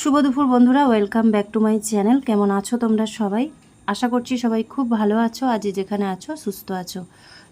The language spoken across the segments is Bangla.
শুভ দুপুর বন্ধুরা welcome back to my channel কেমন আছো তোমরা সবাই? আশা করছি সবাই খুব ভালো আছো আজ যেখানে আছো, সুস্থ আছো।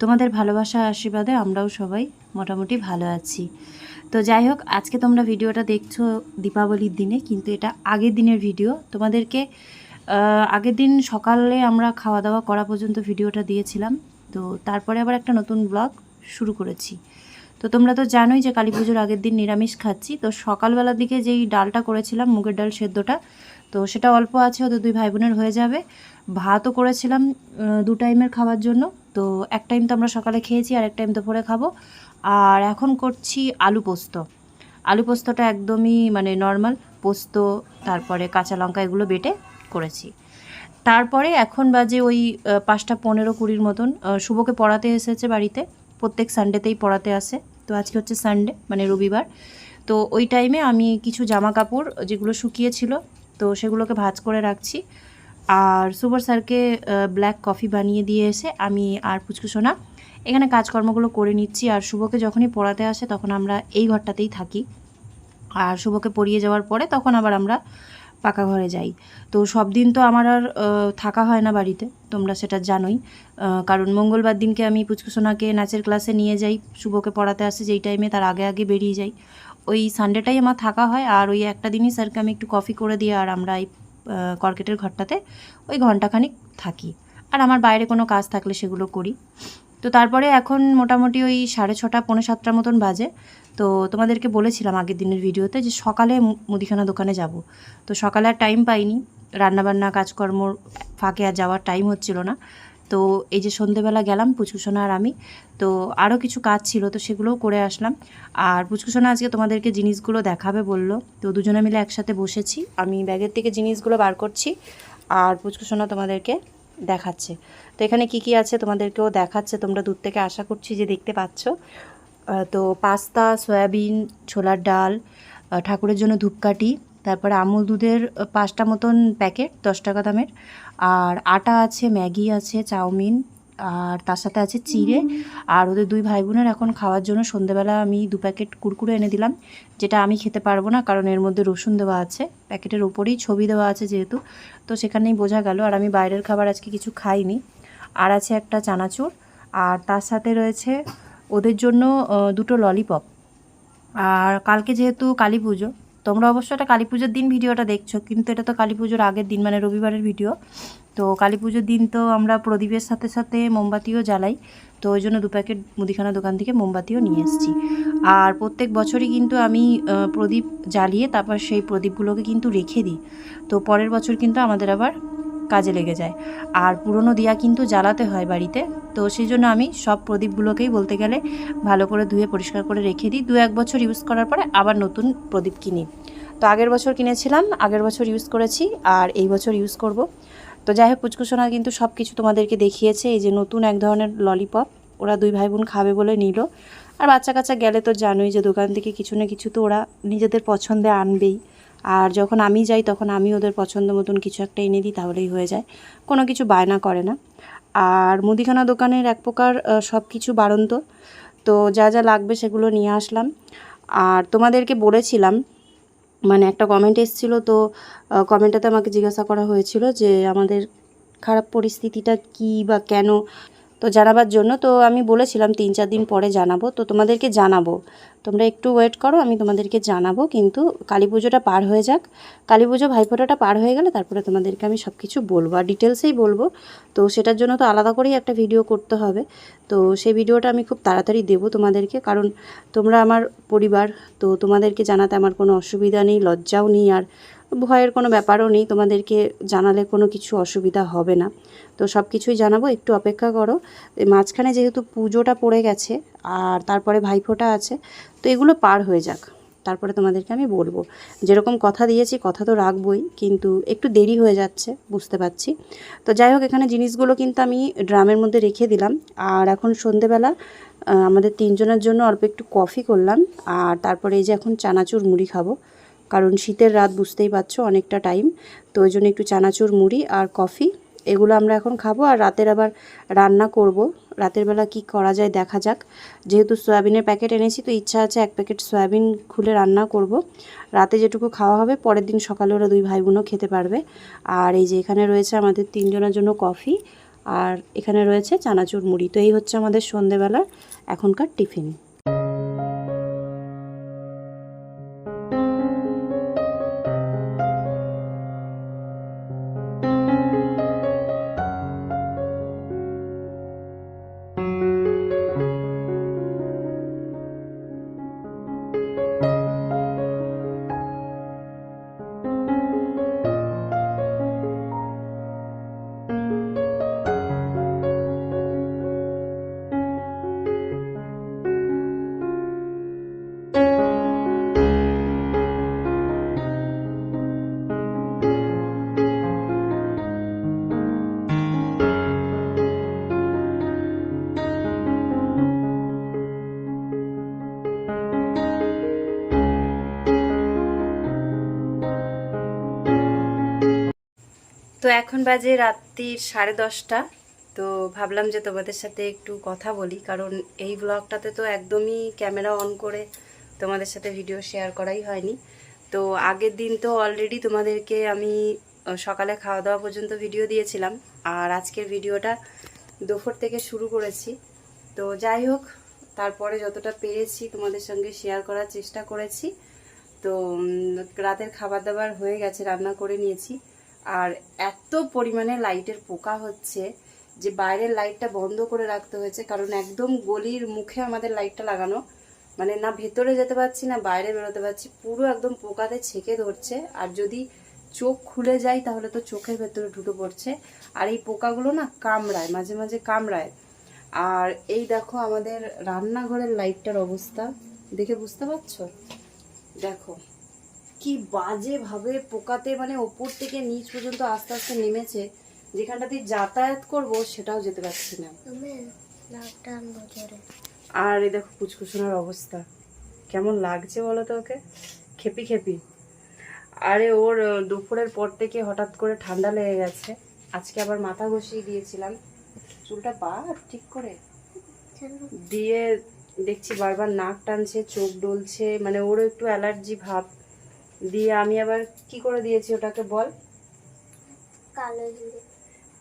তোমাদের ভালোবাসা আশীর্বাদে আমরাও সবাই মোটামুটি ভালো আছি। তো যাই হোক, আজকে তোমরা ভিডিওটা দেখছ দীপাবলির দিনে, কিন্তু এটা আগের দিনের ভিডিও। তোমাদেরকে আগের দিন সকালে আমরা খাওয়া দাওয়া করা পর্যন্ত ভিডিওটা দিয়েছিলাম। তো তারপরে আবার একটা নতুন ব্লগ শুরু করেছি। তো তোমরা তো জানোই যে কালী পুজোর আগের দিন নিরামিষ খাচ্ছি। তো সকালবেলার দিকে যেই ডালটা করেছিলাম, মুগের ডাল সেদ্ধটা, তো সেটা অল্প আছে ওদের দুই ভাই বোনের হয়ে যাবে। ভাতও করেছিলাম দু টাইমের খাওয়ার জন্য। তো এক টাইম তো আমরা সকালে খেয়েছি আর এক টাইম দুপুরে খাব। আর এখন করছি আলু পোস্ত। আলু পোস্তটা একদমই মানে নর্মাল পোস্ত, তারপরে কাঁচা লঙ্কা এগুলো বেটে করেছি। তারপরে এখন বাজে ওই পাঁচটা পনেরো কুড়ির মতন। শুভকে পড়াতে এসেছে বাড়িতে, প্রত্যেক সানডেতেই পড়াতে আসে। তো আজকে হচ্ছে সানডে মানে রবিবার। তো ওই টাইমে আমি কিছু জামা কাপড় যেগুলো শুকিয়েছিল, তো সেগুলোকে ভাজ করে রাখছি। আর সুপার স্যারকে ব্ল্যাক কফি বানিয়ে দিয়ে এসে আমি আর পুচকুসোনা এখানে কাজকর্মগুলো করে নিচ্ছি। আর শুভকে যখনই পড়াতে আসে তখন আমরা এই ঘরটাতেই থাকি। আর শুভকে পড়িয়ে যাওয়ার পরে তখন আবার আমরা পাকা ঘরে যাই। তো সব দিন তো আমার আর থাকা হয় না বাড়িতে, তোমরা সেটা জানোই। কারণ মঙ্গলবার দিনকে আমি পুচকুসোনাকে নাচের ক্লাসে নিয়ে যাই, শুভকে পড়াতে আসে যেই টাইমে তার আগে আগে বেরিয়ে যাই। ওই সানডেটাই আমার থাকা হয়, আর ওই একটা দিনই স্যারকে আমি একটু কফি করে দিয়ে আর আমরা এই কর্কেটের ঘরটাতে ওই ঘন্টাখানিক থাকি। আর আমার বাইরে কোনো কাজ থাকলে সেগুলো করি। তো তারপরে এখন মোটামুটি ওই সাড়ে ছটা, পৌনে সাতটার মতন বাজে। তো তোমাদেরকে বলেছিলাম আগের দিনের ভিডিওতে যে সকালে মুদিখানা দোকানে যাব। তো সকালে আর টাইম পাইনি। রান্নাবান্না, কাজকর্ম ফাঁকে আর যাওয়ার টাইম হচ্ছিল না। তো এই যে সন্ধেবেলা গেলাম পুচকুসোনা আর আমি। তো আরও কিছু কাজ ছিল, তো সেগুলোও করে আসলাম। আর পুচকুসোনা আজকে তোমাদেরকে জিনিসগুলো দেখাবে বলল। তো দুজনে মিলে একসাথে বসেছি। আমি ব্যাগের থেকে জিনিসগুলো বার করছি। আর পুচকুসোনা তোমাদেরকে দেখাচ্ছে। তো এখানে কি কি আছে তোমাদেরকেও দেখাচ্ছে, তোমরা দূর থেকে আশা করছি যে দেখতে পাচ্ছ। তো পাস্তা, সয়াবিন, ছোলার ডাল ঠাকুরের জন্য ধূপকাঠি, তারপরে আমুল দুধের পাঁচটা মতন প্যাকেট, দশ টাকা দামের। আর আটা আছে, ম্যাগি আছে, চাউমিন আর তার সাথে আছে চিড়ে। আর ওদের দুই ভাই বোনের এখন খাওয়ার জন্য সন্ধেবেলা আমি দু প্যাকেট কুরকুরে এনে দিলাম যেটা আমি খেতে পারব না কারণ এর মধ্যে রসুন দেওয়া আছে। প্যাকেটের ওপরেই ছবি দেওয়া আছে যেহেতু তো সেখানেই বোঝা গেল। আর আমি বাইরের খাবার আজকে কিছু খাইনি। আর আছে একটা চানাচুর। আর তার সাথে রয়েছে ওদের জন্য দুটো ললিপপ। আর কালকে যেহেতু কালী পুজো তোমরা অবশ্য এটা কালী পুজোর দিন ভিডিওটা দেখছ, কিন্তু এটা তো কালী পুজোর আগের দিন মানে রবিবারের ভিডিও। তো কালী পুজোর দিন তো আমরা প্রদীপের সাথে সাথে মোমবাতিও জ্বালাই, তো ওই জন্য দু প্যাকেট মুদিখানা দোকান থেকে মোমবাতিও নিয়ে এসেছি। আর প্রত্যেক বছরই কিন্তু আমি প্রদীপ জ্বালিয়ে তারপর সেই প্রদীপগুলোকে কিন্তু রেখে দিই। তো পরের বছর কিন্তু আমাদের আবার কাজে লেগে যায়। আর পুরনো দিয়া কিন্তু জ্বালাতে হয় বাড়িতে। তো সেই জন্য আমি সব প্রদীপগুলোকেই বলতে গেলে ভালো করে ধুয়ে পরিষ্কার করে রেখে দিই। দু এক বছর ইউজ করার পরে আবার নতুন প্রদীপ কিনি। তো আগের বছর কিনেছিলাম, আগের বছর ইউজ করেছি আর এই বছর ইউজ করব। তো যাই হোক পুচকুসোনা কিন্তু সব কিছু তোমাদেরকে দেখিয়েছে। এই যে নতুন এক ধরনের ললিপপ ওরা দুই ভাই বোন খাবে বলে নিল। আর বাচ্চা কাচ্চা গেলে তো জানোই যে দোকান থেকে কিছু না কিছু তো ওরা নিজেদের পছন্দে আনবেই। আর যখন আমি যাই, তখন আমি ওদের পছন্দ মতন কিছু একটা এনে দিই, তাহলেই হয়ে যায়। কোনো কিছু বায়না করে না। আর মুদিখানা দোকানের এক প্রকার সব কিছু বাড়ন্ত। তো যা যা লাগবে সেগুলো নিয়ে আসলাম। আর তোমাদেরকে বলেছিলাম মানে একটা কমেন্ট এসেছিল তো কমেন্টটাতে আমাকে জিজ্ঞাসা করা হয়েছিল যে, আমাদের খারাপ পরিস্থিতিটা কী বা কেন? তো জানাবার জন্য তো আমি বলেছিলাম তিন চার দিন পরে জানাব, তো তোমাদেরকে জানাব। তোমরা একটু ওয়েট করো, আমি তোমাদেরকে জানাব, কিন্তু কালী পুজোটা পার হয়ে যাক। কালী পুজো ভাইফোঁটাটা পার হয়ে গেলে তারপরে তোমাদেরকে আমি সব কিছু বলব, আর ডিটেলসেই বলব। তো সেটার জন্য তো আলাদা করেই একটা ভিডিও করতে হবে। তো সেই ভিডিওটা আমি খুব তাড়াতাড়ি দেবো তোমাদেরকে, কারণ তোমরা আমার পরিবার, তো তোমাদেরকে জানাতে আমার কোনো অসুবিধা নেই, লজ্জাও নেই, আর ভয়ের কোনো ব্যাপারও নেই, তোমাদেরকে জানালে কোনো কিছু অসুবিধা হবে না। তো সব কিছুই জানাব, একটু অপেক্ষা করো। মাঝখানে যেহেতু পুজোটা পড়ে গেছে আর তারপরে ভাইফোঁটা আছে, তো এগুলো পার হয়ে যাক। তারপরে তোমাদেরকে আমি বলব। যেরকম কথা দিয়েছি, কথা তো রাখবই, কিন্তু একটু দেরি হয়ে যাচ্ছে, বুঝতে পারছি। তো যাই হোক, এখানে জিনিসগুলো কিন্তু আমি ড্রামের মধ্যে রেখে দিলাম। আর এখন সন্ধেবেলা আমাদের তিনজনের জন্য অল্প একটু কফি করলাম। আর তারপরে এই যে এখন চানাচুর মুড়ি খাব কারণ শীতের রাত বুঝতেই পারছ, অনেকটা টাইম তো ওই জন্য একটু চানাচুর, মুড়ি আর কফি। এগুলো আমরা এখন খাব আর রাতের আবার রান্না করব। রাতের বেলা কি করা যায় দেখা যাক। যেহেতু সয়াবিনের প্যাকেট এনেছি, তো ইচ্ছা আছে এক প্যাকেট সয়াবিন খুলে রান্না করব। রাতে যেটুকু খাওয়া হবে, পরের দিন সকালে ওরা দুই ভাই বোনও খেতে পারবে। আর এই যে এখানে রয়েছে আমাদের তিনজনের জন্য কফি, আর এখানে রয়েছে চানাচুর, মুড়ি। তো এই হচ্ছে আমাদের সন্ধেবেলার এখনকার টিফিন। তো এখন বাজে রাত্রির সাড়ে দশটা। তো ভাবলাম যে তোমাদের সাথে একটু কথা বলি, কারণ এই ব্লগটাতে তো একদমই ক্যামেরা অন করে তোমাদের সাথে ভিডিও শেয়ার করাই হয়নি। তো আগের দিন তো অলরেডি তোমাদেরকে আমি সকালে খাওয়া দাওয়া পর্যন্ত ভিডিও দিয়েছিলাম, আর আজকের ভিডিওটা দুপুর থেকে শুরু করেছি। তো যাই হোক, তারপরে যতটা পেরেছি তোমাদের সঙ্গে শেয়ার করার চেষ্টা করেছি। তো রাতের খাবার দাবার হয়ে গেছে, রান্না করে নিয়েছি। আর এত পরিমাণে লাইটের পোকা হচ্ছে যে বাইরের লাইটটা বন্ধ করে রাখতে হয়েছে, কারণ একদম গলির মুখে আমাদের লাইটটা লাগানো। মানে না ভেতরে যেতে পারছি, না বাইরে বেরোতে পারছি, পুরো একদম পোকাতে ছেকে ধরছে। আর যদি চোখ খুলে যায় তাহলে তো চোখের ভেতরে ঢুকে পড়ছে। আর এই পোকাগুলো না কামড়ায়, মাঝে মাঝে কামড়ায়। আর এই দেখো আমাদের রান্নাঘরের লাইটটার অবস্থা, দেখে বুঝতে পারছ? দেখো। কি বাজে ভাবে পোকাতে মানে ওপর থেকে নিচ পর্যন্ত আস্তে আস্তে নেমেছে যেখানটা দিয়ে যাতায়াত করব সেটাও যেতে পারছি না। আর এই দেখো কুচকুচুনার অবস্থা। কেমন লাগছে বলো তো ওকে? খেপি খেপি। আরে ওর দুপুরের পর থেকে হঠাৎ করে ঠান্ডা লেগে গেছে। আজকে আবার মাথা ঘষিয়ে দিয়েছিলাম। চুলটা পা ঠিক করে? দিয়ে দেখছি বারবার নাক টানছে চোখ ডলছে মানে ওরও একটু অ্যালার্জি ভাব। দিয়ে আমি আবার কি করে দিয়েছি ওটাকে বল? কালো জিরে।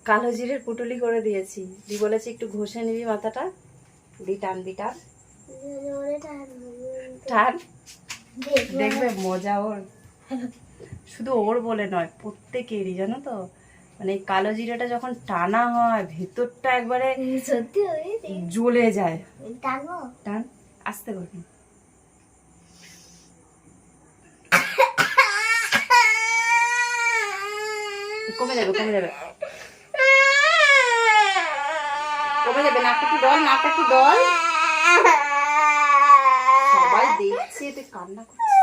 কালো জিরের পুটুলি করে দিয়েছি। দি বলেছি একটু ঘষে নিবি মাথাটা। দি টান দি টান। টান দেখবে। মজা ওর। শুধু ওর বলে নয় প্রত্যেকেরই জানো তো? মানে কালো জিরাটা যখন টানা হয় ভেতরটা একবারে জ্বলে যায়। টান আস্তে করবি কমে যাবে কমে যাবে কমে যাবে নাকটা একটু দল নাকটা একটু দল সবাই দেখছে তুই কান্না করছিস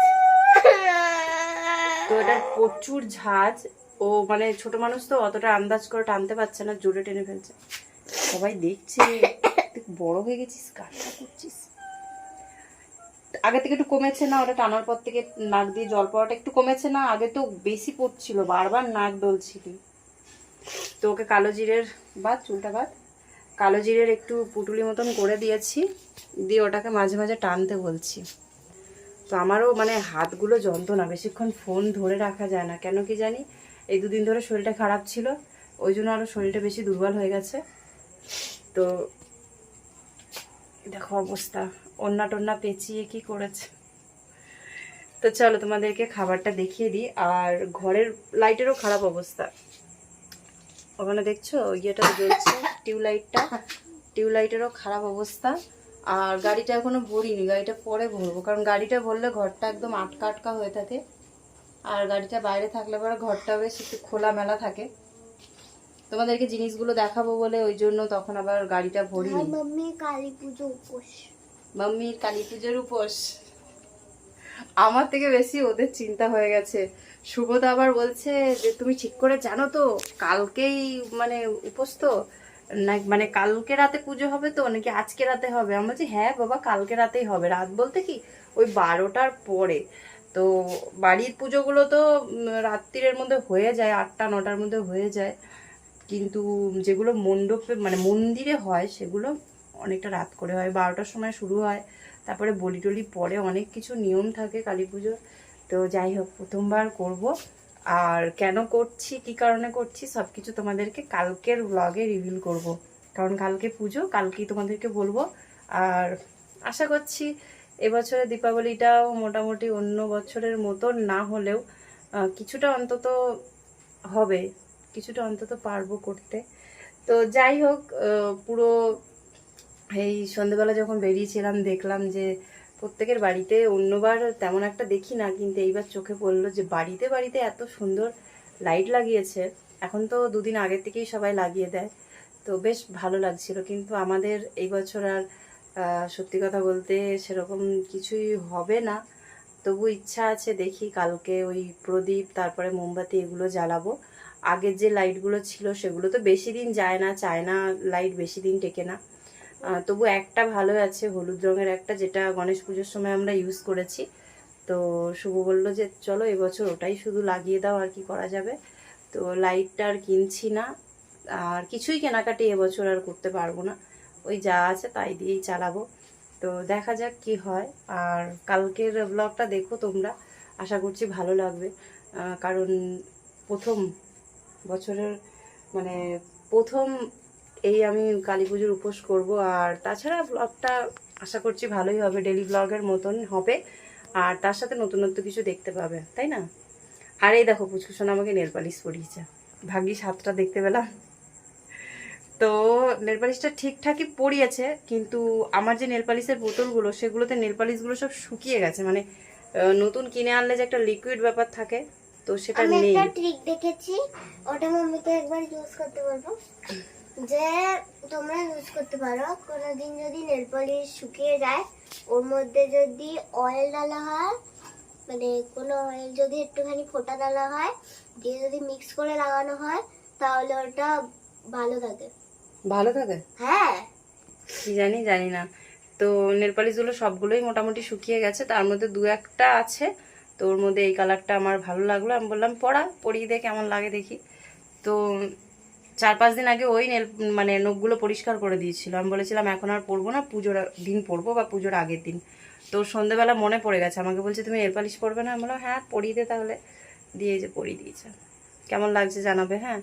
তো এটা প্রচুর ঝাঁজ। ও মানে ছোট মানুষ তো অতটা আন্দাজ করে টানতে পারছে না জোরে টেনে ফেলছে। সবাই দেখছে বড় হয়ে গেছিস কান্না করছিস। আগে থেকে একটু কমেছে না, ওটা টানার পর থেকে নাক দিয়ে জল পড়াটা একটু কমেছে না, আগে তো বেশি পড়ছিল, বারবার নাক ডলছিলি। তো ওকে কালো জিরের বাদ চুলটা বাদ কালো জিরের একটু পুটুলি মতন করে দিয়েছি, দিয়ে ওটাকে মাঝে মাঝে টানতে বলছি। তো আমারও মানে হাতগুলো যন্ত্রণা, বেশিক্ষণ ফোন ধরে রাখা যায় না, কেন কি জানি? এই দুদিন ধরে শরীরটা খারাপ ছিল, ওই জন্য আরও শরীরটা বেশি দুর্বল হয়ে গেছে। তো দেখো অবস্থা। অন্না টন্না পেঁচিয়ে কি করেছে? তো চলো তোমাদেরকে খাবারটা দেখিয়ে দিই। আর ঘরের লাইটেরও খারাপ অবস্থা। ওখানে দেখছ? ইয়েটা জ্বলছে টিউবলাইটটা টিউবলাইটেরও খারাপ অবস্থা। আর গাড়িটা এখনও ভরিনি, গাড়িটা পরে ভরবো। কারণ গাড়িটা ভরলে ঘরটা একদম আটকা আটকা হয়ে থাকে। আর গাড়িটা বাইরে থাকলে পরে ঘরটা বেশ একটু খোলামেলা থাকে। তোমাদেরকে জিনিসগুলো দেখাবো বলে ওই জন্য তখন আবার গাড়িটা আর মাম্মি কালী পুজো উপোস। মাম্মির কালী পুজোর উপোস। আমার থেকে বেশি ওদের চিন্তা হয়ে গেছে। শুভদা আবার বলছে যে তুমি ঠিক করে জানো তো কালকেই মানে উপোস তো? না মানে কালকে রাতে পুজো হবে তো নাকি আজকে রাতে হবে? আমি বলছি হ্যাঁ বাবা কালকে রাতেই হবে। রাত বলতে কি? ওই বারোটার পরে। তো বাড়ির পুজোগুলো তো উম, রাত্রিরের মধ্যে হয়ে যায় আটটা নটার মধ্যে হয়ে যায়। কিন্তু যেগুলো মণ্ডপে মানে মন্দিরে হয় সেগুলো অনেকটা রাত করে হয়, বারোটার সময় শুরু হয়। তারপরে বলি টলি পরে অনেক কিছু নিয়ম থাকে কালী পুজো তো যাই হোক, প্রথমবার করব। আর কেন করছি, কি কারণে করছি সব কিছু তোমাদেরকে কালকের ব্লগে রিভিল করব। কারণ কালকে পুজো, কালকেই তোমাদেরকে বলব। আর আশা করছি এবছরে দীপাবলিটাও মোটামুটি অন্য বছরের মতো না হলেও কিছুটা অন্তত হবে। কিছুটা অন্তত পারব করতে। তো যাই হোক পুরো এই সন্ধেবেলা যখন বেরিয়েছিলাম, দেখলাম যে প্রত্যেকের বাড়িতে অন্যবার তেমন একটা দেখি না, কিন্তু এইবার চোখে পড়ল যে বাড়িতে বাড়িতে এত সুন্দর লাইট লাগিয়েছে। এখন তো দুদিন আগের থেকেই সবাই লাগিয়ে দেয়। তো বেশ ভালো লাগছিল, কিন্তু আমাদের এই বছর আর সত্যি কথা বলতে সেরকম কিছুই হবে না। তবু ইচ্ছা আছে, দেখি কালকে ওই প্রদীপ, তারপরে মোমবাতি এগুলো জ্বালাবো। আগের যে লাইটগুলো ছিল, সেগুলো তো বেশি দিন যায় না চায়না লাইট বেশি দিন টেকে না। তবু একটা ভালো আছে, হলুদ রঙের একটা, যেটা গণেশ পুজোর সময় আমরা ইউজ করেছি। তো শুভ বলল যে, চলো এবছর ওটাই শুধু লাগিয়ে দাও, আর কি করা যাবে? তো লাইটটা আর কিনছি না, আর কিছুই কেনাকাটি এবছর আর করতে পারব না। ওই যা আছে তাই দিয়েই চালাবো। তো দেখা যাক কি হয়। আর কালকের ব্লগটা দেখো তোমরা। আশা করছি ভালো লাগবে। কারণ প্রথম বছরের মানে প্রথম এই আমি কালী পুজোর উপোস করব। আর তাছাড়া ব্লগটা আশা করছি ভালোই হবে ডেলি ব্লগের মতন হবে। আর তার সাথে নতুনত্ব কিছু দেখতে পাবে তাই না? আর এই দেখো পুচকুসোনা আমাকে নেল পালিশ পরিয়েছে। ভাগ্যিস হাতটা দেখতে পেলাম। তো নেল পালিশটা ঠিকঠাকই পরিয়েছে কিন্তু আমার যে নেল পালিশের বোতলগুলো সেগুলোতে নেল পালিশগুলো সব শুকিয়ে গেছে। মানে নতুন কিনে আনলে যে একটা লিকুইড ব্যাপার থাকে তো সেটা আমি নেই। একটা ট্রিক দেখেছি ওটা মাম্মিকে একবার ইউজ করতে বলব। যে তোমরা ইউজ করতে পারো কোনো দিন যদি নেল পলিশ শুকিয়ে যায় ওর মধ্যে যদি অয়েল ডালা হয় মানে কোনো অয়েল যদি একটুখানি ফোটা ডালা হয় দিয়ে যদি মিক্স করে লাগানো হয় তাহলে ওটা ভালো থাকে। ভালো থাকে? হ্যাঁ। কি জানি জানি না। তো নেল পালিশগুলো সবগুলোই মোটামুটি শুকিয়ে গেছে তার মধ্যে দু একটা আছে। তো ওর মধ্যে এই কালারটা আমার ভালো লাগল। আমি বললাম পড়া পরিয়ে দিয়ে কেমন লাগে দেখি। তো চার পাঁচ দিন আগে ওই নেল মানে নখগুলো পরিষ্কার করে দিয়েছিল। আমি বলেছিলাম, এখন আর পরবো না, পুজোর দিন পরবো বা পুজোর আগের দিন। তো সন্ধেবেলা মনে পড়ে গেছে। আমাকে বলছে, তুমি নেল পালিশ পরবে না? আমি বললাম হ্যাঁ পরিয়ে দে তাহলে। দিয়ে যে পরিয়ে দিয়েছে। কেমন লাগছে জানাবে হ্যাঁ?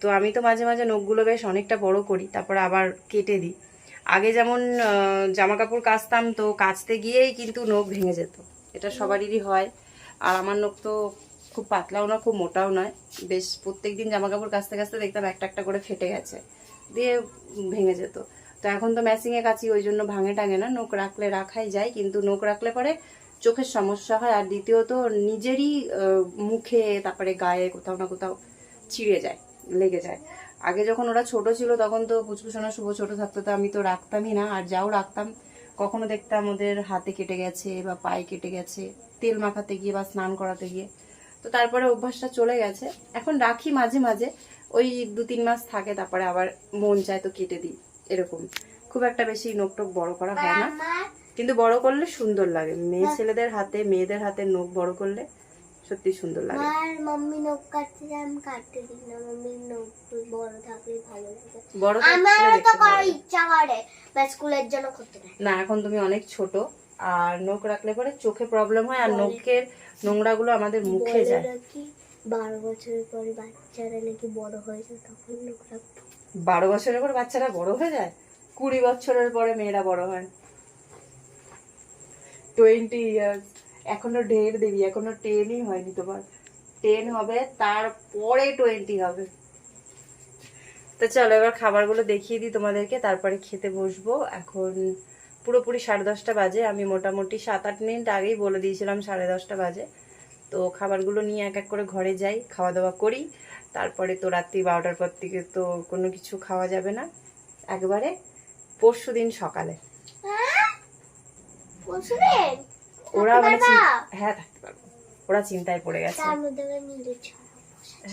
তো আমি তো মাঝে মাঝে নখগুলো বেশ অনেকটা বড় করি, তারপর আবার কেটে দিই। আগে যেমন জামা কাপড় কাচতাম, তো কাচতে গিয়েই কিন্তু নখ ভেঙে যেত। এটা সবারই হয়। আর আমার নখ তো খুব পাতলাও না, খুব মোটাও নয়। বেশ প্রত্যেকদিন জামা কাপড় কাচতে কাচতে দেখতাম একটা একটা করে ফেটে গেছে, দিয়ে ভেঙে যেত। তো এখন তো ম্যাচিংয়ে কাছি ওই জন্য ভাঙে টাঙে না। নখ রাখলে রাখাই যায়, কিন্তু নখ রাখলে পরে চোখের সমস্যা হয়। আর দ্বিতীয়ত, নিজেরই মুখে, তারপরে গায়ে কোথাও না কোথাও ছিঁড়ে যায়, লেগে যায়। আগে যখন ওরা ছোট ছিল, তখন তো পুচকুসোনা, শুভ ছোট থাকতো, তো আমি তো রাখতামই না। আর যাও রাখতাম, কখনো দেখতাম ওদের হাতে কেটে গেছে বা পায়ে কেটে গেছে, তেল মাখাতে গিয়ে বা স্নান করাতে গিয়ে। তো তারপরে অভ্যাসটা চলে গেছে। এখন রাখি মাঝে মাঝে। ওই দু তিন মাস থাকে তারপরে আবার মন চায় তো কেটে দিই এরকম। খুব একটা বেশি নোক টোক বড় করা হয় না। কিন্তু বড় করলে সুন্দর লাগে। মেয়ে ছেলেদের হাতে মেয়েদের হাতে নখ বড় করলে সত্যি সুন্দর লাগে। আমার মাম্মি নখ কাটতে যায় আমি কাটতে দিই না। মাম্মির নখ বড় থাকলে ভালো লাগে। বড় থাকলে তো করার ইচ্ছা করে বা স্কুলের জন্য করতে না এখন তুমি অনেক ছোট। আর নখ রাখলে পরে চোখে প্রবলেম হয় আর নখের নোংরাগুলো আমাদের মুখে যায়। বারো বছরের পরে বাচ্চারা নাকি বড় হয়ে যায় তখন নখ রাখব। বারো বছরের পর বাচ্চারা বড় হয়ে যায়? কুড়ি বছরের পরে মেয়েরা বড় হয়। টোয়েন্টি ইয়ার্স এখনও ঢের দেবি এখনও টেনই হয়নি তোমার। টেন হবে তারপরে টোয়েন্টি হবে। তো চলো এবার খাবারগুলো দেখিয়ে দিই তোমাদেরকে তারপরে খেতে বসবো। এখন পুরোপুরি সাড়ে দশটা বাজে। আমি মোটামুটি সাত আট মিনিট আগেই বলে দিয়েছিলাম সাড়ে দশটা বাজে। তো খাবারগুলো নিয়ে এক এক করে ঘরে যাই খাওয়া দাওয়া করি। তারপরে তো রাত্রি বারোটার পর থেকে তো কোনো কিছু খাওয়া যাবে না। একবারে পরশু দিন সকালে। ওরা মানে হ্যাঁ থাকতে পারব। ওরা চিন্তায় পড়ে গেছে।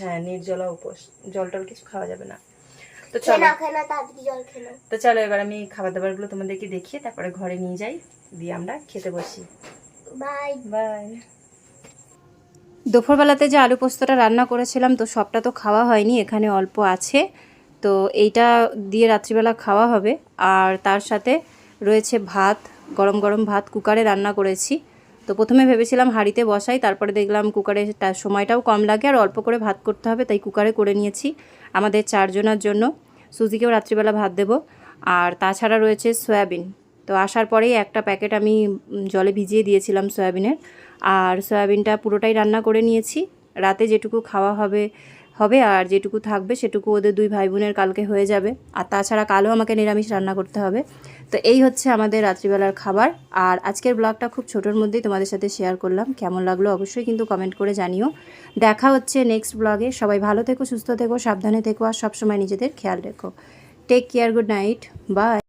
হ্যাঁ নির্জলা উপোস। জল টল কিছু খাওয়া যাবে না। তো চলো। তো চলো এবার আমি খাবার দাবারগুলো তোমাদেরকে দেখিয়ে তারপরে ঘরে নিয়ে যাই। দিয়ে আমরা খেতে বসি। বাই। বাই। দুপুরবেলাতে যে আলু পোস্তটা রান্না করেছিলাম তো সবটা তো খাওয়া হয়নি এখানে অল্প আছে। তো এইটা দিয়ে রাত্রিবেলা খাওয়া হবে। আর তার সাথে রয়েছে ভাত গরম গরম ভাত কুকারে রান্না করেছি। তো প্রথমে ভেবেছিলাম হাঁড়িতে বসাই, তারপরে দেখলাম কুকারে তা- সময়টাও কম লাগে আর অল্প করে ভাত করতে হবে, তাই কুকারে করে নিয়েছি আমাদের চারজনের জন্য। সুজিকেও রাত্রিবেলা ভাত দেবো। আর তাছাড়া রয়েছে সয়াবিন। তো আসার পরেই একটা প্যাকেট আমি জলে ভিজিয়ে দিয়েছিলাম সয়াবিনের। আর সয়াবিনটা পুরোটাই রান্না করে নিয়েছি। রাতে যেটুকু খাওয়া হবে হবে আর যেটুকু থাকবে সেটুকু ওদের দুই ভাই বোনের কালকে হয়ে যাবে। আর তাছাড়া কালও আমাকে নিরামিষ রান্না করতে হবে। তো এই হচ্ছে আমাদের রাত্রিবেলার খাবার। আর আজকের ব্লগটা খুব ছোটোর মধ্যেই তোমাদের সাথে শেয়ার করলাম। কেমন লাগল অবশ্যই কিন্তু কমেন্ট করে জানিও। দেখা হচ্ছে নেক্সট ব্লগে সবাই ভালো থেকো, সুস্থ থেকো, সাবধানে থেকো, আর সবসময় নিজেদের খেয়াল রেখো। Take care good night bye